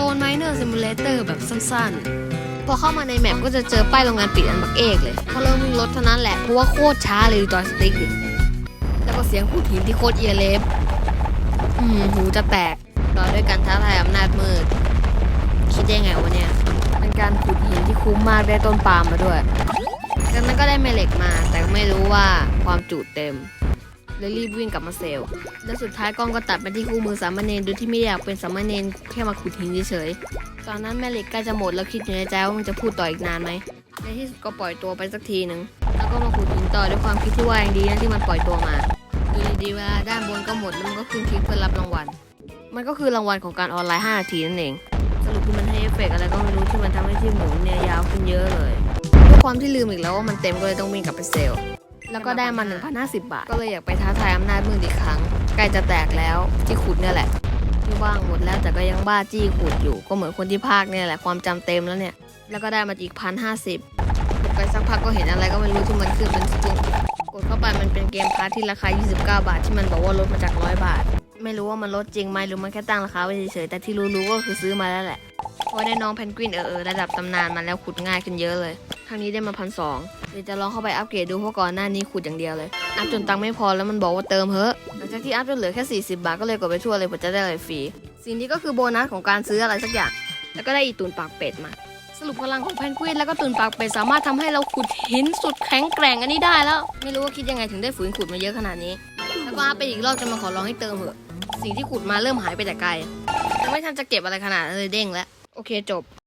Stone Miner Simulator แบบสั้นๆ พอเข้ามาในแมปก็จะเจอป้ายโรงงานปิดอันบักเอกเลยพอเริ่มวิ่งรถเท่านั้นแหละ เพราะว่าโคตรช้าเลยดูจอยสติ๊กแล้วก็เสียงพูดหินที่โคตรเอียเลฟอืมหูจะแตกต่อด้วยการท้าทายอำนาจมืด คิดได้ไงวะเนี่ย เป็นการขุดหินที่คุ้มมากได้ต้นปาล์มมาด้วยจากนั้นก็ได้แม่เหล็กมา แต่ไม่รู้ว่าความจุเต็ม เลยรีบวิ่งกลับมาเซลล์แล้วสุดท้ายกล้องก็ตัดไปที่คู่มือสามเณรโดยที่ไม่อยากเป็นสามเณรแค่มาขุดหินเฉยๆตอนนั้นแม่เหล็กใกล้จะหมดแล้วคิดอยู่ในใจว่ามันจะพูดต่ออีกนานไหมในที่สุดก็ปล่อยตัวไปสักทีหนึ่งแล้วก็มาขุดหินต่อด้วยความคิดที่ว่าอยังดีนะที่มันปล่อยตัวมาอยู่ดีๆเวลาด้านบนก็หมดแล้วมันก็ขึ้นคลิกเพื่อรับรางวัล มันก็คือรางวัลของการออนไลน์ 5 นาทีนั่นเองสรุปคือมันให้เอฟเฟกอะไรก็ไม่รู้ที่มันทำให้ที่หมุนเนี่ยยาวขึ้นเยอะเลยด้วยความที่ลืมอีกแล้วว่ามันเต็มก็เลยต้องวิ่งกลับไปเซล แล้วก็ได้มา 1,050 บาท ก็เลยอยากไปท้าทายอำนาจมืดอีกครั้ง ใกล้จะแตกแล้วที่ขุดเนี่ยแหละ ที่ว่างหมดแล้วแต่ก็ยังบ้าจี้ขุดอยู่ ก็เหมือนคนที่ภาคเนี่ยแหละความจำเต็มแล้วเนี่ย แล้วก็ได้มาอีกพันห้าสิบไปสักพักก็เห็นอะไรก็ไม่รู้ที่มันขึ้นเป็นสกุลกดเข้าไปมันเป็นเกมพาร์ทที่ราคา 29 บาท ที่มันบอกว่าลดมาจาก 100 บาท ไม่รู้ว่ามันลดจริงไหมหรือมันแค่ตั้งราคาไว้เฉยๆแต่ที่รู้ๆก็คือซื้อมาแล้วแหละเพราะได้น้องเพนกวินเออเออระดับตำนานมาแล้วขุดง่ายขึ้นเยอะเลย ครั้งนี้ได้มาพันสองเดี๋ยวจะลองเข้าไปอัปเกรดดูเพราะก่อนหน้านี้ขุดอย่างเดียวเลย อัพจนตังค์ไม่พอแล้วมันบอกว่าเติมเฮ้อะหลังจากที่อัพจนเหลือแค่ 40 บาทก็เลยกดไปทั่วเลยเพื่อจะได้อะไรฟรี สิ่งนี้ก็คือโบนัสของการซื้ออะไรสักอย่าง แล้วก็ได้อีตูนปากเป็ดมา สรุปพลังของแพนกวินแล้วก็ตูนปากเป็ดสามารถทำให้เราขุดหินสุดแข็งแกร่งอันนี้ได้แล้ว ไม่รู้ว่าคิดยังไงถึงได้ฝืนขุดมาเยอะขนาดนี้ แล้วก็อัพไปอีกรอบจะมาขอร้องให้เติมเถอะ สิ่งที่ขุดมาเริ่มหายไปแต่ไกลยังไม่ทันจะเก็บอะไรขนาดเลยเด้งแล้วโอเคจบ